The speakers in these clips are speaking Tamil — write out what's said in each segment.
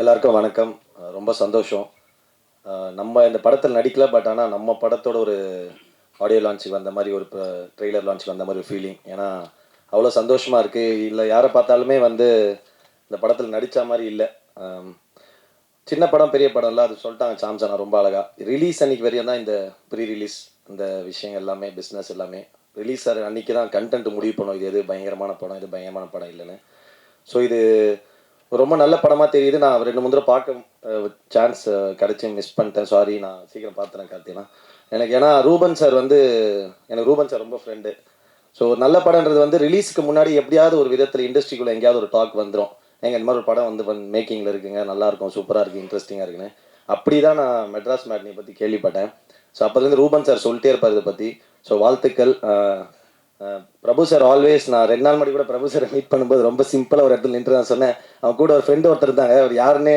எல்லாருக்கும் வணக்கம். ரொம்ப சந்தோஷம். நம்ம இந்த படத்தில் நடிக்கல பட் ஆனால் நம்ம படத்தோட ஒரு ஆடியோ லான்ச் வந்த மாதிரி ஒரு ட்ரெய்லர் லான்ச் வந்த மாதிரி ஒரு ஃபீலிங் ஏன்னா அவ்வளோ சந்தோஷமாக இருக்குது இல்லை யாரை பார்த்தாலுமே வந்து இந்த படத்தில் நடித்த மாதிரி இல்லை. சின்ன படம் பெரிய படம் இல்லை அது சொல்லிட்டாங்க சாம்சனா ரொம்ப அழகாக ரிலீஸ் அன்னைக்கு வரையும் தான் இந்த ப்ரீ ரிலீஸ் இந்த விஷயம் எல்லாமே பிஸ்னஸ் எல்லாமே. ரிலீஸ் அன்றைக்கி தான் கண்டென்ட் முடிவு பண்ணோம். இது எது பயங்கரமான படம் இது பயங்கரமான படம் இல்லைன்னு. ஸோ இது ரொம்ப நல்ல படமாக தெரியுது. நான் ரெண்டு மூணு தடவை பார்க்க சான்ஸ் கிடச்சி மிஸ் பண்ணிட்டேன். சாரி நான் சீக்கிரம் பார்த்துறேன் கார்த்தினா. எனக்கு ஏன்னா ரூபன் சார் வந்து எனக்கு ரூபன் சார் ரொம்ப ஃப்ரெண்டு ஸோ நல்ல படம்ன்றது வந்து ரிலீஸ்க்கு முன்னாடி எப்படியாவது ஒரு விதத்தில் இண்டஸ்ட்ரிக்குள்ளே எங்கேயாவது ஒரு டாக் வந்துடும் எங்கள் இந்த மாதிரி ஒரு படம் வந்து மேக்கிங்கில் இருக்குங்க. நல்லாயிருக்கும் சூப்பராக இருக்குது இன்ட்ரெஸ்டிங்காக இருக்குன்னு. அப்படி தான் நான் மெட்ராஸ் மேட்னியை பற்றி கேள்விப்பட்டேன். ஸோ அப்போதுலேருந்து ரூபன் சார் சொல்லிட்டே இருப்பார் இதை பற்றி ஸோ வாழ்த்துக்கள் பிரபு சார் ஆல்வேஸ் நான் ரெண்டு நாள் முன்னாடி கூட பிரபு சாரை மீட் பண்ணும்போது ரொம்ப சிம்பிளாக ஒரு இடத்துல நின்று தான் சொன்னேன். அவன் கூட ஒரு ஃப்ரெண்டு ஒருத்தர் இருந்தாங்க. அவர் யாருன்னே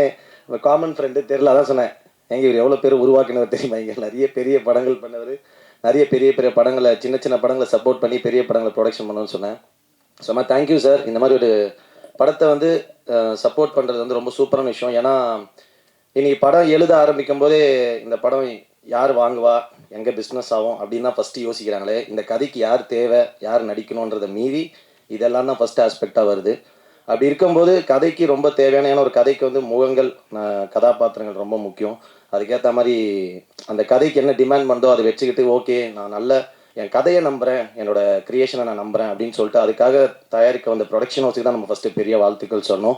காமன் ஃப்ரெண்டு தெரியல அதான் சொன்னேன். எங்க இவர் எவ்வளோ பேர் உருவாக்கினவர் தெரியுமா? இங்கே நிறைய பெரிய படங்கள் பண்ணவர். நிறைய பெரிய பெரிய படங்களை சின்ன சின்ன படங்களை சப்போர்ட் பண்ணி பெரிய படங்களை ப்ரொடக்ஷன் பண்ணணும்னு சொன்னேன். சும்மா தேங்க்யூ சார் இந்த மாதிரி ஒரு படத்தை வந்து சப்போர்ட் பண்ணுறது வந்து ரொம்ப சூப்பரான விஷயம். ஏன்னா இன்னைக்கு படம் எழுத ஆரம்பிக்கும் போதே இந்த படம் யார் வாங்குவா? எங்கே பிஸ்னஸ் ஆகும் அப்படின்னு தான் ஃபஸ்ட்டு யோசிக்கிறாங்களே. இந்த கதைக்கு யார் தேவை யார் நடிக்கணுன்றதை மீறி இதெல்லாம் தான் ஃபஸ்ட்டு ஆஸ்பெக்டாக வருது. அப்படி இருக்கும்போது கதைக்கு ரொம்ப தேவையான ஏன்னா ஒரு கதைக்கு வந்து முகங்கள் கதாபாத்திரங்கள் ரொம்ப முக்கியம். அதுக்கேற்ற மாதிரி அந்த கதைக்கு என்ன டிமாண்ட் பண்ணுதோ அதை வச்சுக்கிட்டு ஓகே நான் நல்ல என் கதையை நம்புகிறேன் என்னோட கிரியேஷனை நான் நம்புகிறேன் அப்படின்னு சொல்லிட்டு அதுக்காக தயாரிக்க வந்த ப்ரொடக்ஷன் ஹவுஸுக்கு தான் நம்ம ஃபஸ்ட்டு பெரிய வாழ்த்துக்கள் சொன்னோம்.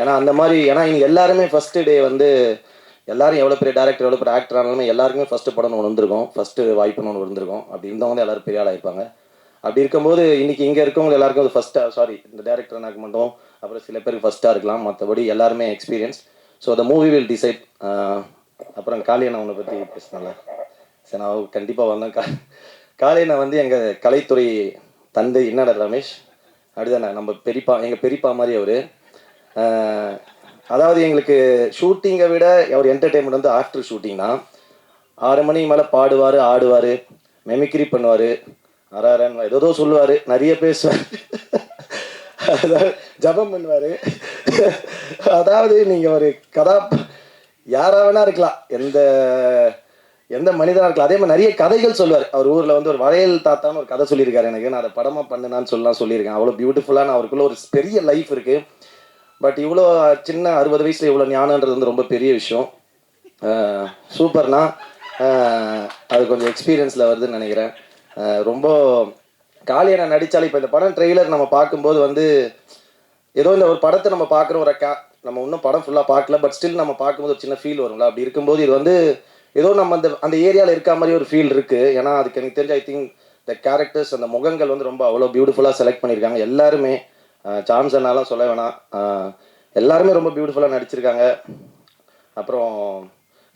ஏன்னா அந்த மாதிரி ஏன்னா இங்கே எல்லாருமே ஃபஸ்ட்டு டே வந்து எல்லாரும் எவ்வளோ பெரிய டேரக்டர் எவ்வளோ பெரிய ஆக்டர் ஆனாலுமே எல்லாருக்குமே ஃபஸ்ட்டு படம் ஒன்று வந்திருக்கும். ஃபஸ்ட்டு வாய்ப்புன்னு ஒன்று வந்திருக்கும். அப்படி இருந்தவங்க தான் எல்லாரும் பெரிய ஆளாக இருப்பாங்க. அப்படி இருக்கும்போது இன்னைக்கு இங்கே இருக்கவங்க எல்லாருக்கும் அது ஃபஸ்ட்டாக சாரி இந்த டேரக்டர் எனக்கு மட்டும் அப்புறம் சில பேருக்கு ஃபஸ்ட்டாக இருக்கலாம். மற்றபடி எல்லாருமே experience so the movie will decide அப்புறம் காளியண்ணா உன்னை பற்றி பேசினால சரி நான் கண்டிப்பாக வந்தேன். கா காளியண்ணா வந்து எங்கள் கலைத்துறை தந்தை என்னடா ரமேஷ்? அப்படிதானே நம்ம பெரியப்பா எங்கள் பெரியப்பா மாதிரி அவர். அதாவது எங்களுக்கு ஷூட்டிங்கை விட அவர் என்டர்டெயின்மெண்ட் வந்து ஆஃப்டர் ஷூட்டிங் தான். ஆறு மணிக்கு மேலே பாடுவார் ஆடுவார் மெமிக்ரி பண்ணுவார். அராரன் ஏதோ சொல்லுவார் நிறைய பேசுவார். அதாவது ஜபம் பண்ணுவார். அதாவது நீங்கள் ஒரு கதா யாராக வேணா இருக்கலாம். எந்த எந்த மனிதனாக இருக்கலாம். அதே மாதிரி நிறைய கதைகள் சொல்லுவார். அவர் ஊரில் வந்து ஒரு வளையல் தாத்தான்னு ஒரு கதை சொல்லியிருக்காரு எனக்கு. நான் அதை படமாக பண்ணுனான்னு சொல்லலாம் சொல்லியிருக்கேன். அவ்வளோ பியூட்டிஃபுல்லான அவருக்குள்ள ஒரு பெரிய லைஃப் இருக்குது பட் இவ்வளோ சின்ன அறுபது வயசில் இவ்வளோ ஞானன்றது வந்து ரொம்ப பெரிய விஷயம். சூப்பர்னா சூப்பர்ண்ணா அது கொஞ்சம் எக்ஸ்பீரியன்ஸில் வருதுன்னு நினைக்கிறேன். ரொம்ப ரொம்ப நான் நடித்தாலும் இப்போ இந்த படம் ட்ரெய்லர் நம்ம பார்க்கும்போது வந்து ஏதோ இந்த ஒரு படத்தை நம்ம பார்க்குறோம் ஒரு கா நம்ம இன்னும் படம் ஃபுல்லாக பார்க்கல பட் ஸ்டில் நம்ம பார்க்கும்போது ஒரு சின்ன ஃபீல் வரும்ல. அப்படி இருக்கும்போது இது வந்து ஏதோ நம்ம அந்த அந்த ஏரியாவில் இருக்க மாதிரி ஒரு ஃபீல் இருக்குது ஏன்னா அதுக்கு எனக்கு தெரிஞ்ச ஐ திங்க் த கேரக்டர்ஸ் அந்த முகங்கள் வந்து ரொம்ப அவ்வளோ பியூட்டிஃபுல்லாக செலக்ட் பண்ணியிருக்காங்க. எல்லாருமே சாம்சனாலாம் சொல்ல வேணாம். எல்லாருமே ரொம்ப பியூட்டிஃபுல்லாக நடிச்சிருக்காங்க. அப்புறம்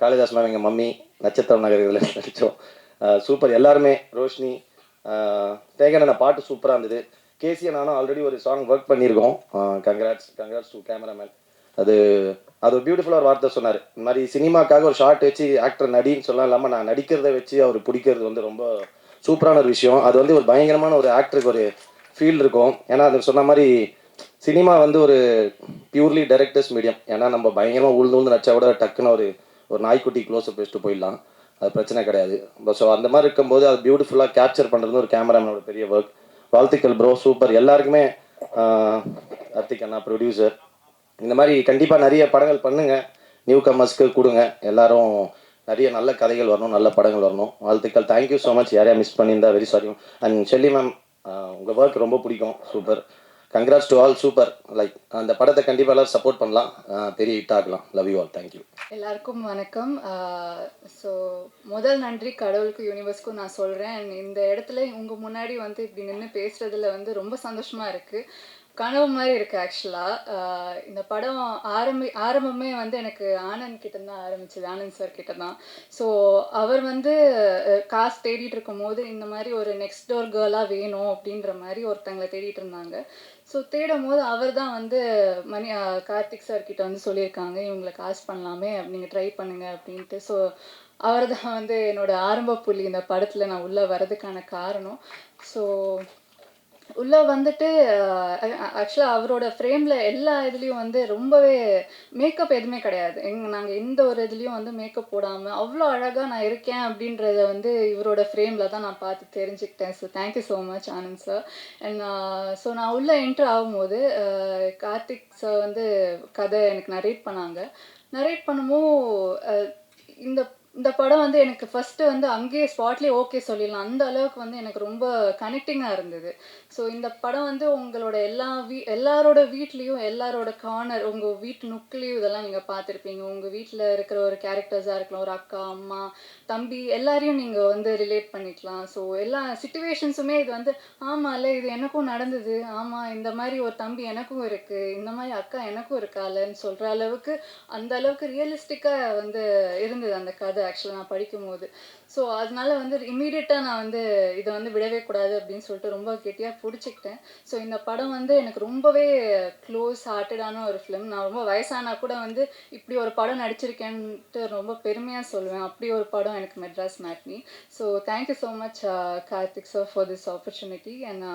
காளிதாஸ் மேம் எங்கள் மம்மி நட்சத்திரம் நகர் இதில் நடித்தோம் சூப்பர் எல்லாருமே ரோஷினி தேகன பாட்டு சூப்பராக இருந்தது. கேசியை நானும் ஆல்ரெடி ஒரு சாங் ஒர்க் பண்ணியிருக்கோம். கங்க்ராட்ஸ் கங்க்ராட்ஸ் டு கேமராமேன் அது அது ஒரு பியூட்டிஃபுல்லாக ஒரு வார்த்தை சொன்னார். இந்த மாதிரி சினிமாக்காக ஒரு ஷார்ட் வச்சு ஆக்டர் நடின்னு சொல்லலாம் இல்லாமல் நான் நடிக்கிறத வச்சு அவர் பிடிக்கிறது வந்து ரொம்ப சூப்பரான ஒரு விஷயம். அது வந்து ஒரு பயங்கரமான ஒரு ஆக்டருக்கு ஒரு ஃபீல் இருக்கும். ஏன்னா அது சொன்ன மாதிரி சினிமா வந்து ஒரு பியூர்லி டைரக்டர்ஸ் மீடியம் ஏன்னா நம்ம பயங்கரமாக உழுந்து உழுந்து நடிச்சா கூட டக்குன்னு ஒரு ஒரு நாய்க்குட்டி க்ளோஸ்அப் வச்சுட்டு போயிடலாம். அது பிரச்சனை கிடையாது. ஸோ அந்த மாதிரி இருக்கும்போது அது பியூட்டிஃபுல்லாக கேப்சர் பண்ணுறது ஒரு கேமராமேனோட பெரிய ஒர்க் வாழ்த்துக்கள் ப்ரோ சூப்பர் எல்லாருக்குமே கார்த்திக் அண்ணா ப்ரொடியூசர் இந்த மாதிரி கண்டிப்பாக நிறைய படங்கள் பண்ணுங்கள் நியூ கமர்ஸ்க்கு கொடுங்க. எல்லாரும் நிறைய நல்ல கதைகள் வரணும் நல்ல படங்கள் வரணும். வாழ்த்துக்கள். தேங்க்யூ ஸோ மச் யாரையா மிஸ் பண்ணியிருந்தா very sorry and Shelly ma'am உங்கள் ஒர்க் ரொம்ப பிடிக்கும். Super congrats to all super like அந்த படத்தை கண்டிப்பாக எல்லாரும் சப்போர்ட் பண்ணலாம். பெரிய ஹிட் ஆகலாம். லவ் யூ ஆல் தேங்க்யூ எல்லாருக்கும் வணக்கம். ஸோ முதல் நன்றி கடவுளுக்கும் யூனிவர்ஸ்க்கும் நான் சொல்கிறேன் இந்த இடத்துல உங்கள் முன்னாடி வந்து இப்படி நின்று பேசுகிறதுல வந்து ரொம்ப சந்தோஷமாக இருக்குது கனவு மாதிரி இருக்குது ஆக்சுவலாக இந்த படம் ஆரம்பி ஆரம்பமே வந்து எனக்கு ஆனந்த் கிட்ட தான் ஆரம்பிச்சது ஆனந்த் சார் கிட்ட தான் ஸோ அவர் வந்து காசு தேடிட்டு இருக்கும்போது இந்த மாதிரி ஒரு நெக்ஸ்ட் டோர் கேர்ளாக வேணும் அப்படின்ற மாதிரி ஒருத்தங்களை தேடிட்டு இருந்தாங்க. ஸோ தேடும் போது அவர் தான் வந்து மணி கார்த்திக் சார் கிட்ட வந்து சொல்லியிருக்காங்க இவங்களை காசு பண்ணலாமே நீங்கள் ட்ரை பண்ணுங்க அப்படின்ட்டு. ஸோ அவர் தான் வந்து என்னோட ஆரம்ப புள்ளி இந்த படத்தில் நான் உள்ளே வர்றதுக்கான காரணம். ஸோ உள்ளே வந்துட்டு ஆக்சுவலாக அவரோட ஃப்ரேமில் எல்லா இதுலேயும் வந்து ரொம்பவே மேக்கப் எதுவுமே கிடையாது. எங் நாங்கள் எந்த ஒரு இதுலேயும் வந்து மேக்கப் போடாமல் அவ்வளோ அழகாக நான் இருக்கேன் அப்படின்றத வந்து இவரோட ஃப்ரேமில் தான் நான் பார்த்து தெரிஞ்சுக்கிட்டேன் so thank you so much Anand sir and so நான் உள்ளே என்ட்ரு ஆகும்போது கார்த்திக் சார் வந்து கதை எனக்கு நரேட் பண்ணாங்க. நரேட் பண்ணும்போது இந்த இந்த படம் வந்து எனக்கு ஃபஸ்ட்டு வந்து அங்கேயே ஸ்பாட்லேயே ஓகே சொல்லிடலாம். அந்த அளவுக்கு வந்து எனக்கு ரொம்ப கனெக்டிங்காக இருந்தது. ஸோ இந்த படம் வந்து உங்களோட எல்லா வீ எல்லாரோட வீட்லேயும் எல்லாரோட கார்னர் உங்கள் வீட்டு நுக்குலேயும் இதெல்லாம் நீங்கள் பார்த்துருப்பீங்க. உங்கள் வீட்டில் இருக்கிற ஒரு கேரக்டர்ஸாக இருக்கலாம். ஒரு அக்கா அம்மா தம்பி எல்லாரையும் நீங்கள் வந்து ரிலேட் பண்ணிக்கலாம். ஸோ எல்லா சுச்சுவேஷன்ஸுமே இது வந்து ஆமாம்ல இது எனக்கும் நடந்தது. ஆமாம் இந்த மாதிரி ஒரு தம்பி எனக்கும் இருக்குது இந்த மாதிரி அக்கா எனக்கும் இருக்காளன்னு சொல்கிற அளவுக்கு அந்த அளவுக்கு ரியலிஸ்டிக்காக வந்து இருந்தது அந்த கதை. ஆக்சுவலாக நான் படிக்கும்போது. ஸோ அதனால வந்து இம்மீடியட்டாக நான் வந்து இதை வந்து விடவே கூடாது அப்படின்னு சொல்லிட்டு ரொம்ப கெட்டியாக பிடிச்சிக்கிட்டேன். ஸோ இந்த படம் வந்து எனக்கு ரொம்பவே க்ளோஸ் ஹார்ட்டடான ஒரு ஃபிலிம் நான் ரொம்ப வயசானா கூட வந்து இப்படி ஒரு படம் நடிச்சிருக்கேன்ட்டு ரொம்ப பெருமையாக சொல்லுவேன். அப்படி ஒரு படம் எனக்கு Madras matinee so thank you so much Karthik sir for this opportunity and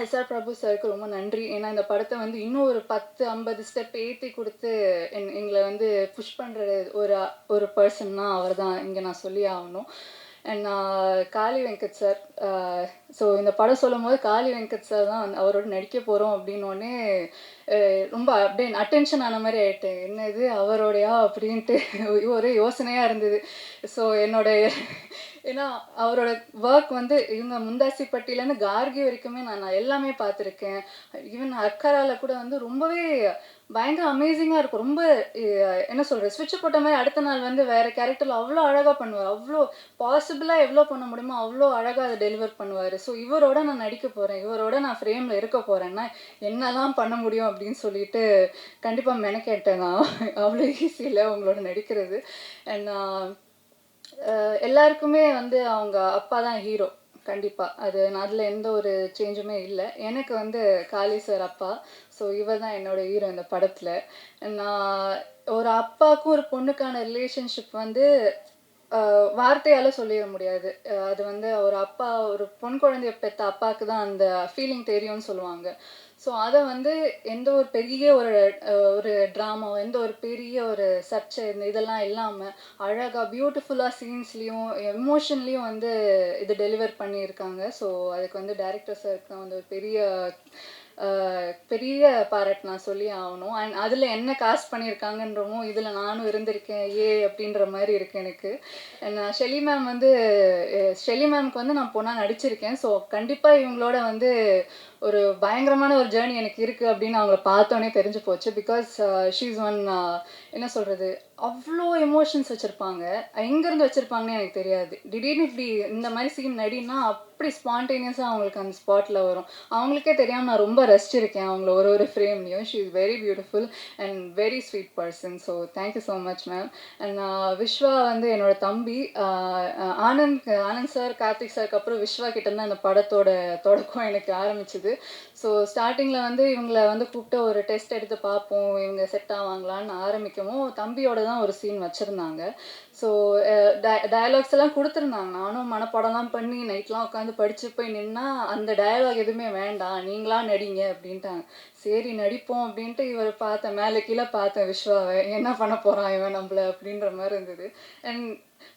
S R Prabhu சாருக்கு ரொம்ப நன்றி. ஏன்னா இந்த படத்தை வந்து இன்னும் ஒரு பத்து ஐம்பது ஸ்டெப் ஏற்றி கொடுத்து என் எங்களை வந்து புஷ் பண்ணுற ஒரு ஒரு பர்சன்னா அவர் தான் இங்கே நான் சொல்லி ஆகணும். And Kali Venkat sir so இந்த படம் சொல்லும் போது காளி வெங்கட் சார் தான் அவரோட நடிக்க போகிறோம் அப்படின்னோடனே ரொம்ப அப்படியே அட்டென்ஷன் ஆன மாதிரி ஆகிட்டேன் என்னது அவரோடையா அப்படின்ட்டு ஒரு யோசனையாக இருந்தது. ஸோ என்னோட ஏன்னா அவரோட ஒர்க் வந்து இவங்க முந்தாசிப்பட்டியிலேருந்து கார்கி வரைக்குமே நான் நான் எல்லாமே பார்த்துருக்கேன். ஈவன் அக்கரால கூட வந்து ரொம்பவே பயங்கர அமேசிங்காக இருக்கும். ரொம்ப என்ன சொல்கிறது ஸ்விட்ச் போட்ட மாதிரி அடுத்த நாள் வந்து வேறு கேரக்டரில் அவ்வளோ அழகாக பண்ணுவார். அவ்வளோ பாசிபிளாக எவ்வளோ பண்ண முடியுமோ அவ்வளோ அழகாக அதை டெலிவர் பண்ணுவார். ஸோ இவரோட நான் நடிக்க போகிறேன் இவரோட நான் ஃப்ரேமில் இருக்க போகிறேன்னா என்னெல்லாம் பண்ண முடியும் அப்படின்னு சொல்லிட்டு கண்டிப்பாக மெனக்கேட்டேன் நான். அவ்வளோ ஈஸி இல்லை உங்களோட நடிக்கிறது. அண்ட் எல்லாருக்குமே வந்து அவங்க அப்பா தான் ஹீரோ கண்டிப்பாக அது நான் அதில் எந்த ஒரு சேஞ்சுமே இல்லை. எனக்கு வந்து காளி சார் அப்பா. ஸோ இவர் தான் என்னோட ஹீரோ இந்த படத்தில். நான் ஒரு அப்பாவுக்கும் ஒரு பொண்ணுக்கான ரிலேஷன்ஷிப் வந்து வார்த்தையால் வார்த்தையால சொல்லிட முடியாது. அது வந்து ஒரு அப்பா ஒரு பொன் குழந்தைய பெத்த அப்பாவுக்கு தான் அந்த ஃபீலிங் தெரியும்னு சொல்லுவாங்க. ஸோ அதை வந்து எந்த ஒரு பெரிய ஒரு ஒரு ட்ராமா எந்த ஒரு பெரிய ஒரு சர்ச்சை இந்த இதெல்லாம் இல்லாமல் அழகாக பியூட்டிஃபுல்லாக சீன்ஸ்லேயும் எமோஷன்லேயும் வந்து இது டெலிவர் பண்ணியிருக்காங்க. ஸோ அதுக்கு வந்து டேரக்டர் சாருக்கு வந்து ஒரு பெரிய பெரிய பாராட்டு நான் சொல்லி ஆகணும். அண்ட் அதில் என்ன காஸ்ட் பண்ணியிருக்காங்கன்றமோ இதில் நானும் இருந்திருக்கேன். ஏ அப்படின்ற மாதிரி இருக்கு எனக்கு. நான் ஷெலி மேம் வந்து ஷெலி மேம்க்கு வந்து நான் பொண்ணாக நடிச்சிருக்கேன். ஸோ கண்டிப்பாக இவங்களோட வந்து ஒரு பயங்கரமான ஒரு ஜேர்னி எனக்கு இருக்குது அப்படின்னு அவங்கள பார்த்தோன்னே தெரிஞ்சு போச்சு. பிகாஸ் ஷீஸ் ஒன் என்ன சொல்கிறது அவ்வளோ எமோஷன்ஸ் வச்சுருப்பாங்க. எங்கேருந்து வச்சுருப்பாங்கன்னு எனக்கு தெரியாது. திடீர்னு இப்படி இந்த மாதிரி சீன் நடினா அப்படி ஸ்பான்டேனியஸாக அவங்களுக்கு அந்த ஸ்பாட்டில் வரும். அவங்களுக்கே தெரியாமல் நான் ரொம்ப ரசிச்சிருக்கேன் அவங்கள ஒரு ஒரு ஃப்ரேம்லேயும் she is very beautiful and very sweet person so thank you so much ma'am and Viswa வந்து என்னோட தம்பி uh, uh, Anand Anand sir Karthik சாருக்கு அப்புறம் விஸ்வா கிட்டேருந்து அந்த படத்தோட தொடக்கம் எனக்கு ஆரம்பிச்சுது. ஸோ ஸ்டார்டிங்கில் வந்து இவங்கள வந்து கூப்பிட்டு ஒரு டெஸ்ட் எடுத்து பார்ப்போம் இவங்க செட் ஆவாங்களான்னு ஆரம்பிக்கவும் தம்பியோட தான் ஒரு சீன் வச்சுருந்தாங்க. ஸோ டயலாக்ஸ் எல்லாம் கொடுத்துருந்தாங்க. நானும் மனப்பாடம்லாம் பண்ணி நைட்லாம் உட்காந்து படிச்சு போய் நின்னா அந்த டயலாக் எதுவுமே வேண்டாம் நீங்களா நடிங்க அப்படின்ட்டாங்க. சரி நடிப்போம் அப்படின்ட்டு இவர் பார்த்தேன் மேலே கீழே பார்த்தேன் விஸ்வாவை என்ன பண்ண போகிறான் இவன் நம்மள அப்படின்ற மாதிரி இருந்தது. அண்ட்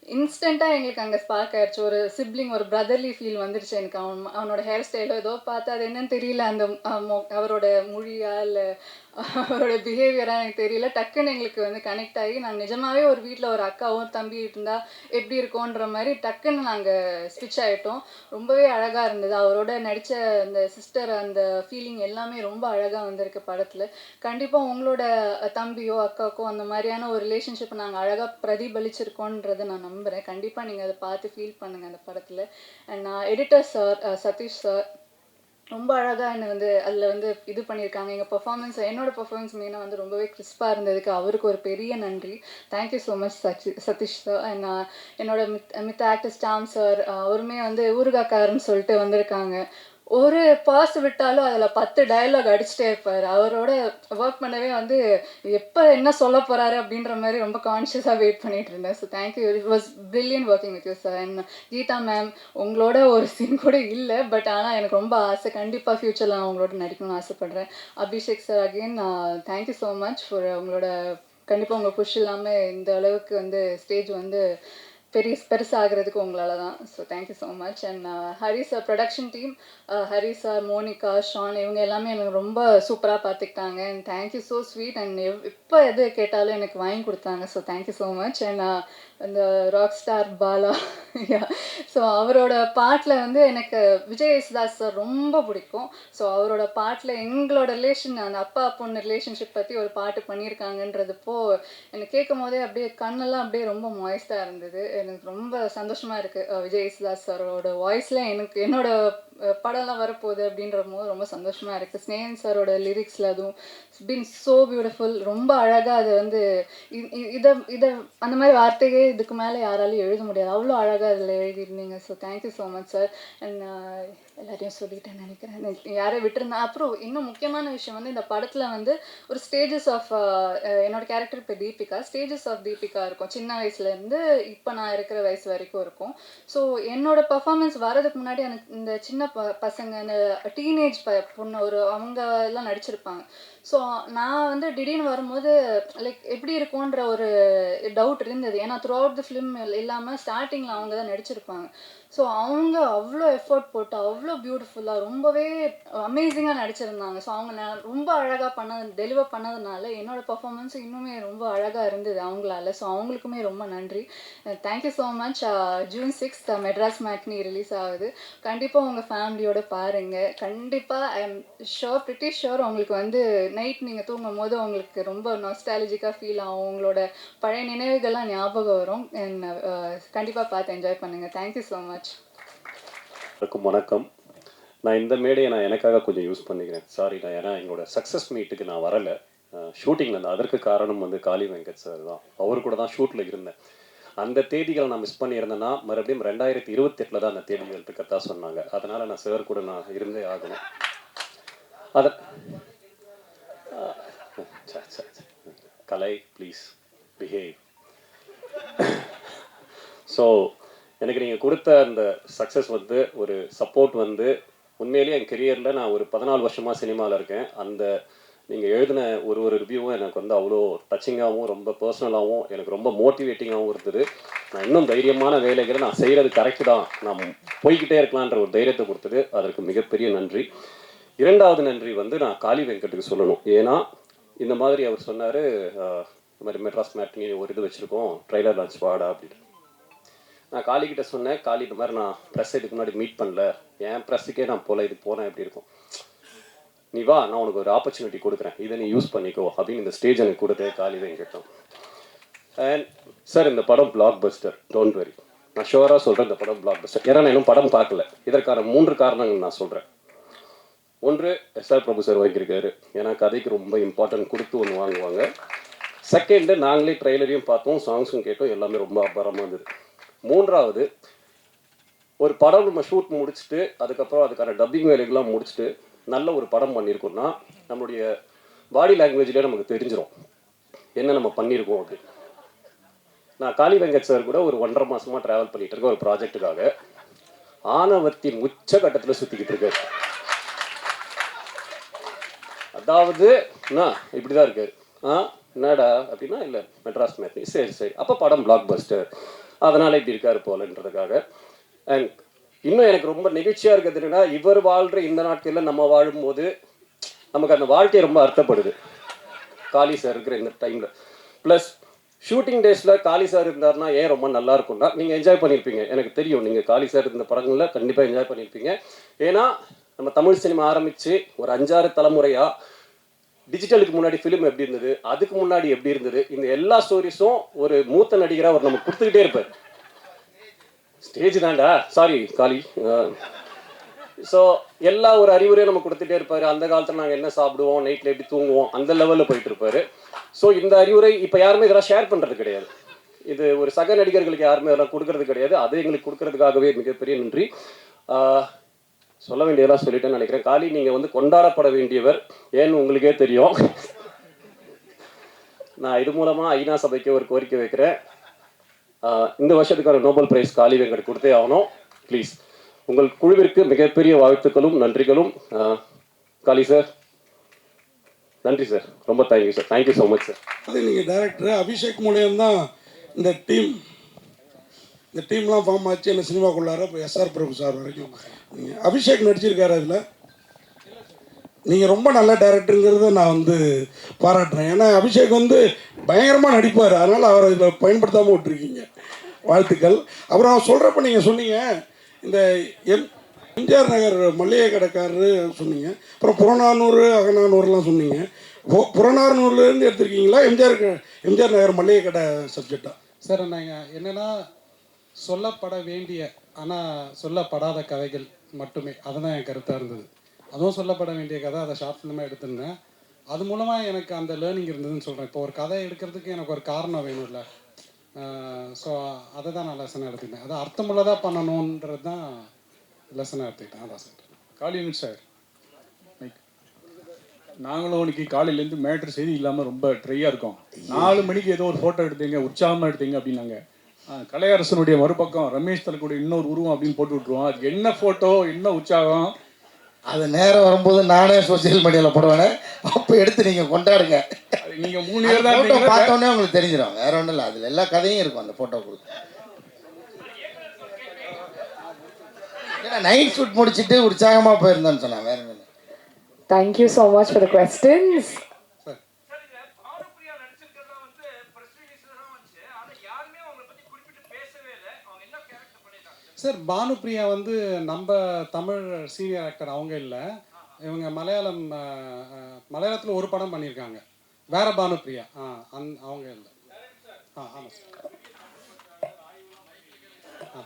இன்ஸ்டண்ட்டாக எங்களுக்கு அங்கே ஸ்பார்க் ஆயிடுச்சு. ஒரு சிப்ளிங் ஒரு பிரதர்லி ஃபீல் வந்துருச்சு எனக்கு. அவன் அவனோட ஹேர் ஸ்டைலோ ஏதோ பார்த்து அது என்னன்னு தெரியல. அந்த அவரோட மொழியா இல்லை அவரோட பிஹேவியராக எனக்கு தெரியல. டக்குன்னு எங்களுக்கு வந்து கனெக்ட் ஆகி நாங்கள் நிஜமாவே ஒரு வீட்டில் ஒரு அக்காவும் தம்பி இருந்தால் எப்படி இருக்கோன்ற மாதிரி டக்குன்னு நாங்கள் ஸ்விட்ச் ஆகிட்டோம் ரொம்பவே அழகாக இருந்தது. அவரோட நடித்த அந்த சிஸ்டர் அந்த ஃபீலிங் எல்லாமே ரொம்ப அழகாக வந்திருக்கு படத்தில். கண்டிப்பாக உங்களோட தம்பியோ அக்காவுக்கோ அந்த மாதிரியான ஒரு ரிலேஷன்ஷிப் நாங்கள் அழகாக பிரதிபலிச்சிருக்கோன்றதை நான் நம்புகிறேன் கண்டிப்பாக நீங்கள் அதை பார்த்து ஃபீல் பண்ணுங்கள் அந்த படத்தில். அண்ட் நான் எடிட்டர் சார் சதீஷ் சார் ரொம்ப அழகாக என்னை வந்து அதில் வந்து இது பண்ணியிருக்காங்க. எங்கள் பர்ஃபார்மன்ஸ் என்னோட பர்ஃபார்மன்ஸ் மெயினாக வந்து ரொம்பவே கிறிஸ்பாக இருந்ததுக்கு அவருக்கு ஒரு பெரிய நன்றி. Thank you so much Sachi Satish sir and என்னோட மித் மித்த ஆக்டர் ஸ்டாம் சார் அவருமே வந்து ஊருகாக்காரன்னு சொல்லிட்டு வந்திருக்காங்க. ஒரு பாஸ் விட்டாலும் அதில் பத்து டயலாக் அடிச்சுட்டே இருப்பார். அவரோட ஒர்க் பண்ணவே வந்து எப்போ என்ன சொல்ல போகிறாரு அப்படின்ற மாதிரி ரொம்ப கான்ஷியஸாக வெயிட் பண்ணிட்டு இருந்தேன். So thank you it was brilliant working with you sir and Geetha ma'am உங்களோட ஒரு சீன் கூட இல்லை பட் ஆனால் எனக்கு ரொம்ப ஆசை. கண்டிப்பாக ஃப்யூச்சரில் நான் உங்களோட நடிக்கணும்னு ஆசைப்பட்றேன். Abhishek sir again thank you so much for உங்களோட கண்டிப்பாக உங்கள் புஷ் இல்லாமல் இந்த அளவுக்கு வந்து ஸ்டேஜ் வந்து பெரிய பெருசாகிறதுக்கு உங்களால் தான் so thank you so much and Hari sir production team Hari sir Monica Shan இவங்க எல்லாமே எனக்கு ரொம்ப சூப்பராக பார்த்துக்கிட்டாங்க and thank you so sweet and எப்போ எது கேட்டாலும் எனக்கு வாங்கி கொடுத்தாங்க. So thank you so much and இந்த ராக் ஸ்டார் பாலா. ஸோ அவரோட பாட்டில் வந்து எனக்கு விஜய் யேசுதாஸ் சார் ரொம்ப பிடிக்கும். ஸோ அவரோட பாட்டில் எங்களோட ரிலேஷன் அந்த அப்பா பொண்ணு ரிலேஷன்ஷிப் பற்றி ஒரு பாட்டு பண்ணியிருக்காங்கன்றதுப்போ எனக்கு கேட்கும் போதே அப்படியே கண்ணெல்லாம் அப்படியே ரொம்ப மாய்ஸ்டாக இருந்தது. எனக்கு ரொம்ப சந்தோஷமாக இருக்குது விஜய் யேசுதாஸ் சாரோட வாய்ஸில் எனக்கு என்னோட படம்லாம் வரப்போகுது அப்படின்ற போது ரொம்ப சந்தோஷமாக இருக்குது ஸ்னேகன் சாரோட லிரிக்ஸில் அதுவும் பீன் ஸோ பியூட்டிஃபுல் ரொம்ப அழகாக அது வந்து இதை இதை அந்த மாதிரி வார்த்தையே இதுக்கு மேலே யாராலையும் எழுத முடியாது. அவ்வளோ அழகாக அதில் எழுதியிருந்தீங்க. So thank you so much sir and எல்லாரையும் சொல்லிட்டேன் நினைக்கிறேன். யாரை விட்டுருந்தேன் அப்புறம் இன்னும் முக்கியமான விஷயம் வந்து இந்த படத்தில் வந்து ஒரு ஸ்டேஜஸ் ஆஃப் என்னோட கேரக்டர் இப்போ தீபிகா. ஸ்டேஜஸ் ஆஃப் தீபிகா இருக்கும். சின்ன வயசுலேருந்து இப்போ நான் இருக்கிற வயசு வரைக்கும் இருக்கும். ஸோ என்னோட பர்ஃபார்மன்ஸ் வரதுக்கு முன்னாடி எனக்கு இந்த சின்ன ப பசங்க இந்த டீனேஜ் ப பொண்ணு ஒரு அவங்க எல்லாம் நடிச்சிருப்பாங்க. ஸோ நான் வந்து திடீர்னு வரும்போது லைக் எப்படி இருக்கும்ன்ற ஒரு டவுட் இருந்தது. ஏன்னா த்ரூ அவுட் த ஃபிலிம் இல்லாமல் ஸ்டார்டிங்கில் அவங்க தான் நடிச்சிருப்பாங்க. ஸோ அவங்க அவ்வளோ எஃபோர்ட் போட்டு அவ்வளோ பியூட்டிஃபுல்லாக ரொம்பவே அமேசிங்காக நடிச்சிருந்தாங்க. ஸோ அவங்க ரொம்ப அழகாக பண்ணது டெலிவர் பண்ணதுனால என்னோட பர்ஃபார்மன்ஸ் இன்னுமே ரொம்ப அழகாக இருந்தது அவங்களால. ஸோ அவங்களுக்குமே ரொம்ப நன்றி. Thank you so much June sixth Madras matinee release ஆகுது. கண்டிப்பாக உங்கள் ஃபேமிலியோட பாருங்கள் கண்டிப்பாக I am sure pretty sure உங்களுக்கு வந்து நைட் நீங்கள் தூங்கும் போது உங்களுக்கு ரொம்ப நாஸ்டாலஜிக்காக ஃபீல் ஆகும். உங்களோட பழைய நினைவுகள்லாம் ஞாபகம் வரும். அண்ட் uh, கண்டிப்பாக பார்த்து என்ஜாய் பண்ணுங்கள் தேங்க்யூ ஸோ மச் எல்லாருக்கும் வணக்கம். நான் இந்த மேடையை நான் எனக்காக கொஞ்சம் யூஸ் பண்ணிக்கிறேன். சாரி நான் ஏன்னா எங்களோட சக்ஸஸ் மீட்டுக்கு நான் வரலை. ஷூட்டிங்கில் இருந்தேன் அதற்கு காரணம் வந்து காளி வெங்கட் சார் தான். அவர் கூட தான் ஷூட்டில் இருந்தேன். அந்த தேதிகளை நான் மிஸ் பண்ணியிருந்தேன்னா மறுபடியும் ரெண்டாயிரத்தி இருபத்தெட்டில் தான் அந்த தேதிகள் இருக்கத்தான் சொன்னாங்க. அதனால் நான் சார் கூட நான் இருந்தே ஆகணும். அதை கலை ப்ளீஸ் பிஹேவ் ஸோ எனக்கு நீங்கள் கொடுத்த அந்த சக்ஸஸ் வந்து ஒரு சப்போர்ட் வந்து உண்மையிலேயே என் கெரியரில் நான் ஒரு பதினாலு வருஷமாக சினிமாவில் இருக்கேன். அந்த நீங்கள் எழுதின ஒரு ஒரு ரிவ்யூவும் எனக்கு வந்து அவ்வளோ டச்சிங்காகவும் ரொம்ப பர்சனலாகவும் எனக்கு ரொம்ப மோட்டிவேட்டிங்காகவும் இருந்தது. நான் இன்னும் தைரியமான வேலைகளை நான் செய்கிறது கரெக்டு தான். நான் போய்கிட்டே இருக்கலான்ற ஒரு தைரியத்தை கொடுத்தது. அதற்கு மிகப்பெரிய நன்றி. இரண்டாவது நன்றி வந்து நான் காளி வெங்கட்டுக்கு சொல்லணும். ஏன்னா இந்த மாதிரி அவர் சொன்னார் இந்த மாதிரி மெட்ராஸ் மேட்னி ஒரு இது வச்சுருக்கோம் ட்ரைலர் லான்ச் வாடா அப்படின்னு. நான் காளிக்கிட்ட சொன்னேன் காளி இந்த மாதிரி நான் ப்ரெஸ் இதுக்கு முன்னாடி மீட் பண்ணல. என் ப்ரெஸ்ஸுக்கே நான் போகல இது போனேன் எப்படி இருக்கும். நீ வா நான் உனக்கு ஒரு ஆப்பர்ச்சுனிட்டி கொடுக்குறேன். இதை நீ யூஸ் பண்ணிக்கோ அப்படின்னு இந்த ஸ்டேஜ் எனக்கு கொடுத்தே காளி தான் கேட்டோம் அண்ட் சார் இந்த படம் பிளாக் பஸ்டர் டோன்ட் வெரி நான் ஷுவராக சொல்கிறேன் இந்த படம் பிளாக் பஸ்டர் ஏன்னா நான் இன்னும் படம் பார்க்கல. இதற்கான மூன்று காரணங்கள் நான் சொல்கிறேன் ஒன்று எஸ்ஆர் பிரபு சார் வாங்கியிருக்காரு. ஏன்னா கதைக்கு ரொம்ப இம்பார்ட்டன்ட் கொடுத்து ஒன்று வாங்குவாங்க. செகண்டு நாங்களே ட்ரெய்லரையும் பார்த்தோம் சாங்ஸும் கேட்டோம் எல்லாமே ரொம்ப அபாரமாக இருந்தது. மூன்றாவது ஒரு படம் நம்ம ஷூட் முடிச்சுட்டு அதுக்கப்புறம் அதுக்கான டப்பிங் வேலைகள்லாம் முடிச்சுட்டு நல்ல ஒரு படம் பண்ணியிருக்கோம்னா நம்மளுடைய பாடி லாங்குவேஜ்லேயே நமக்கு தெரிஞ்சிடும் என்ன நம்ம பண்ணியிருக்கோம் அப்படின்னு. நான் காளி வெங்கட் சார் கூட ஒரு ஒன்றரை மாதமாக ட்ராவல் பண்ணிகிட்டு இருக்கேன் ஒரு ப்ராஜெக்ட்டுக்காக ஆணவத்தின் உச்ச கட்டத்தில் சுற்றிக்கிட்டு இருக்கேன் அதாவது என்ன இப்படிதான் இருக்குது ஆ என்னடா அப்படின்னா இல்லை மெட்ராஸ் மேட்னி சரி சரி. அப்போ படம் பிளாக் பஸ்டர் அதனால் இப்படி இருக்கார் போலன்றதுக்காக. அண்ட் இன்னும் எனக்கு ரொம்ப நெகிழ்ச்சியாக இருக்கிறது என்னென்னா இவர் வாழ்கிற இந்த நாட்களில் நம்ம வாழும்போது நமக்கு அந்த வாழ்க்கை ரொம்ப அர்த்தப்படுது காளி சார் இருக்கிற இந்த டைமில் ப்ளஸ் ஷூட்டிங் டேஸில் காளி சார் இருந்தாருன்னா ஏன் ரொம்ப நல்லா இருக்கும்னா நீங்கள் என்ஜாய் பண்ணியிருப்பீங்க எனக்கு தெரியும் நீங்கள் காளி சார் இருந்த படங்களில் கண்டிப்பாக என்ஜாய் பண்ணியிருப்பீங்க ஏன்னா நம்ம தமிழ் சினிமா ஆரம்பித்து ஒரு அஞ்சாறு தலைமுறையாக டிஜிட்டலுக்கு முன்னாடி ஃபிலிம் எப்படி இருந்தது? அதுக்கு முன்னாடி எப்படி இருந்தது? இந்த எல்லா ஸ்டோரிஸும் ஒரு மூத்த நடிகராக அவர் நமக்கு கொடுத்துக்கிட்டே இருப்பார். ஸ்டேஜ் தான்டா. சாரி காலி ஸோ எல்லா ஒரு அறிவுரையும் நம்ம கொடுத்துட்டே இருப்பார். அந்த காலத்தில் நாங்கள் என்ன சாப்பிடுவோம் நைட்டில் எப்படி தூங்குவோம் அந்த லெவலில் போயிட்டு இருப்பாரு. ஸோ இந்த அறிவுரை இப்போ யாருமே இதெல்லாம் ஷேர் பண்ணுறது கிடையாது. இது ஒரு சக நடிகர்களுக்கு யாருமே அதெல்லாம் கொடுக்கறது கிடையாது. அது எங்களுக்கு கொடுக்கறதுக்காகவே மிகப்பெரிய நன்றி. சொல்ல வேண்டியதெல்லாம் சொல்லிட்டேன்னு நினைக்கிறேன். காளி நீங்கள் வந்து கொண்டாடப்பட வேண்டியவர். ஏன்னு உங்களுக்கே தெரியும்? நான் இது மூலமாக ஐநா சபைக்கு ஒரு கோரிக்கை வைக்கிறேன். இந்த வருஷத்துக்கான நோபல் பிரைஸ் காளி வெங்கட் கொடுத்தே ஆகணும். ப்ளீஸ் உங்கள் குழுவிற்கு மிகப்பெரிய வாழ்த்துக்களும் நன்றிகளும். காலி காளி சார் நன்றி சார் ரொம்ப thank you sir thank you so much sir அது நீங்கள் டேரக்டர் அபிஷேக் மூலியம் தான் இந்த டீம் இந்த டீம்லாம் ஃபார்ம் ஆச்சு என்ன சினிமாக்குள்ளார இப்போ எஸ்ஆர் பிரபு சார் வரைக்கும். நீங்கள் அபிஷேக் நடிச்சிருக்காரு அதில் நீங்கள் ரொம்ப நல்ல டேரக்டருங்கிறத நான் வந்து பாராட்டுறேன். ஏன்னா அபிஷேக் வந்து பயங்கரமாக நடிப்பார். அதனால் அவரை இதில் பயன்படுத்தாமல் விட்டுருக்கீங்க. வாழ்த்துக்கள். அப்புறம் அவர் சொல்கிறப்ப நீங்கள் சொன்னீங்க இந்த எம் எம்ஜிஆர் நகர் மல்லிகை கடைக்காரரு சொன்னீங்க. அப்புறம் புறநானூறு அகநானூறுலாம் சொன்னீங்க. பு- புறநானூறுலேருந்து எடுத்திருக்கீங்களா? எம்ஜிஆர் எம்ஜிஆர் நகர் மல்லிகை கடை சப்ஜெக்டாக சார் நாங்கள் என்னென்னா சொல்லப்பட வேண்டிய ஆனால் சொல்லப்படாத கதைகள் மட்டுமே. அதுதான் என் கருத்தாக இருந்தது. அதுவும் சொல்லப்பட வேண்டிய கதை அதை ஷார்ட் ஃபிலிமாக எடுத்திருந்தேன். அது மூலமாக எனக்கு அந்த லேர்னிங் இருந்ததுன்னு சொல்கிறேன் இப்போ ஒரு கதை எடுக்கிறதுக்கு எனக்கு ஒரு காரணம் வேணும்ல. ஸோ அதை தான் நான் லெசனாக எடுத்துக்கிட்டேன். அதை அர்த்தமுள்ளதாக பண்ணணுன்றது தான் லெசனாக எடுத்துக்கிட்டேன். அதான் சார். காலியன் சார்? நாங்களும் இன்னைக்கு காலையிலேருந்து மேட்ரு செய்தி இல்லாமல் ரொம்ப ட்ரையாக இருக்கோம். நாலு மணிக்கு ஏதோ ஒரு ஃபோட்டோ எடுத்தீங்க உற்சாகமாக எடுத்தீங்க அப்படின்னாங்க. கலையரசனுடைய மறுபக்கம் ரமேஷ் தலக்குடைய இன்னொரு உருவம் அப்படின்னு போட்டு விட்ருவோம் அது என்ன ஃபோட்டோ என்ன உற்சாகம்? அது நேரம் வரும்போது நானே சோசியல் மீடியாவில் போடுவேனே. அப்போ எடுத்து நீங்கள் கொண்டாடுங்க. அது நீங்க மூணு பேர் தான் ஃபோட்டோ. பார்த்தோன்னே உங்களுக்கு தெரிஞ்சிடும். வேற ஒன்றும் இல்லை. அதில் எல்லா கதையும் இருக்கும் அந்த ஃபோட்டோ கொடுத்து ஏன்னா நைட் ஷூட் முடிச்சிட்டு உற்சாகமாக போயிருந்தேன்னு சொன்னேன் வேற ஒன்றும் இல்லை. Thank you so much for sir Bhanupriya வந்து நம்ம தமிழ் சீனியர் ஆக்டர் அவங்க இல்லை. இவங்க மலையாளம் மலையாளத்தில் ஒரு படம் பண்ணியிருக்காங்க. வேற பானுப்ரியா. ஆ அந் அவங்க இல்லை. ஆ ஆமாம் சார். ஆ.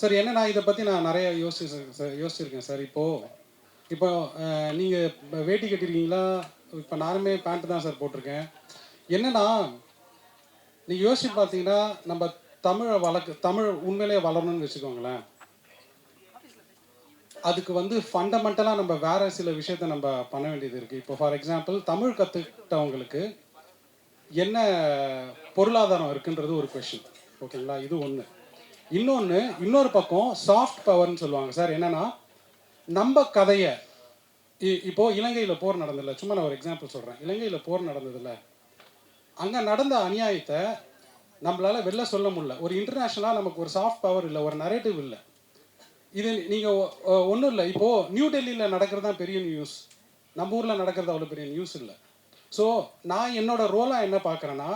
சார் என்ன நான் இதை பற்றி நான் நிறைய யோசிச்சு சார் யோசிச்சிருக்கேன் சார். இப்போது இப்போ நீங்கள் வேட்டி கட்டிருக்கீங்களா? இப்போ நானுமே பேண்ட்டு தான் சார் போட்டிருக்கேன். என்னன்னா நீங்கள் யோசிச்சு பார்த்தீங்கன்னா நம்ம தமிழை வளர்க்க தமிழ் உண்மையிலேயே வளரணும்னு வச்சுக்கோங்களேன். அதுக்கு வந்து ஃபண்டமெண்டலாக நம்ம வேற சில விஷயத்த நம்ம பண்ண வேண்டியது இருக்குது இப்போ ஃபார் எக்ஸாம்பிள் தமிழ் கற்றுக்கிட்டவங்களுக்கு என்ன பொருளாதாரம் இருக்குன்றது ஒரு கொஷின் ஓகேங்களா இது ஒன்று இன்னொன்று இன்னொரு பக்கம் சாஃப்ட் பவர்னு சொல்லுவாங்க. சார் என்னன்னா நம்ம கதையை இ- இப்போ இலங்கையில் போர் நடந்ததில்ல சும்மா நான் ஒரு எக்ஸாம்பிள் சொல்கிறேன் இலங்கையில் போர் நடந்ததில்ல அங்கே நடந்த அநியாயத்தை நம்மளால் வெளில சொல்ல முடியல. ஒரு இன்டர்நேஷ்னலாக நமக்கு ஒரு சாஃப்ட் பவர் இல்லை ஒரு நரேட்டிவ் இல்லை. இது நீங்கள் ஒன்றும் இல்லை. இப்போது நியூ டெல்லியில் நடக்கிறது தான் பெரிய நியூஸ் நம்ம ஊரில் நடக்கிறது அவ்வளோ பெரிய நியூஸ் இல்லை. ஸோ நான் என்னோட ரோலாக என்ன பார்க்குறேன்னா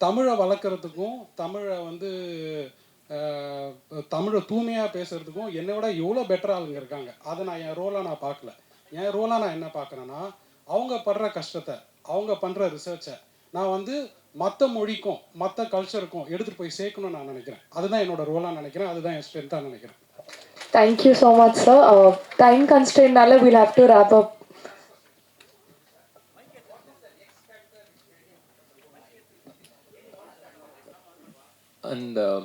தமிழை வளர்க்குறதுக்கும் தமிழை வந்து தமிழை தூய்மையாக பேசுகிறதுக்கும் என்னை விட எவ்வளோ பெட்டர் ஆளுங்க இருக்காங்க. அதை நான் என் ரோலாக நான் பார்க்கல என் ரோலாக நான் என்ன பார்க்குறேன்னா அவங்க படுற கஷ்டத்தை அவங்க பண்ணுற ரிசர்ச்சை நான் வந்து மற்ற மொழிக்கும் மற்ற கல்ச்சருக்கும் எடுத்துகிட்டு போய் சேர்க்கணும்னு நான் நினைக்கிறேன். அதுதான் என்னோட ரோலாக நினைக்கிறேன். அதுதான் என் ஸ்ட்ரென்த்தாக நினைக்கிறேன். Thank you so much, sir. Uh, time constraint, nalla, we'll have to wrap up. and um,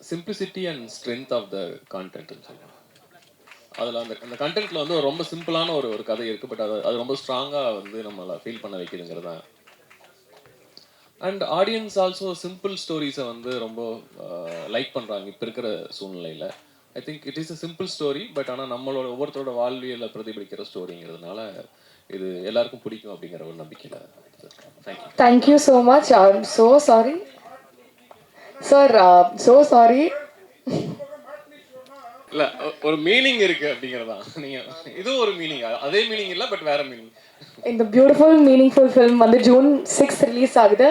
simplicity and strength of the content ன்னு சொல்லலாம் அதில் அந்த அந்த கண்டென்ட்ல வந்து ஒரு ரொம்ப சிம்பிளான ஒரு ஒரு கதை இருக்குது பட் அது அது ரொம்ப ஸ்ட்ராங்காக வந்து நம்மளை ஃபீல் பண்ண வைக்குதுங்கிறது தான் அண்ட் ஆடியன்ஸ் ஆல்சோ சிம்பிள் ஸ்டோரிஸை வந்து ரொம்ப லைக் பண்ணுறாங்க இப்போ இருக்கிற சூழ்நிலையில் I think it is a simple story but ஆனால் நம்மளோட ஒவ்வொருத்தரோட வாழ்வியலை பிரதிபலிக்கிற ஸ்டோரிங்கிறதுனால இது எல்லாருக்கும் பிடிக்கும் அப்படிங்கிற ஒரு நம்பிக்கையில் thank you Thank you so much. I'm so sorry. Sir, uh, so sorry. இல்ல ஒரு மீனிங் இருக்கு அப்படிங்கறதா நீங்க இதுவும் ஒரு மீனிங் அதே மீனிங் இல்ல பட் வேற மீனிங் இந்த பியூட்டிஃபுல் மீனிங்ஃபுல் ஃபிலிம் வந்து ஜூன் சிக்ஸ் ரிலீஸ் ஆகுது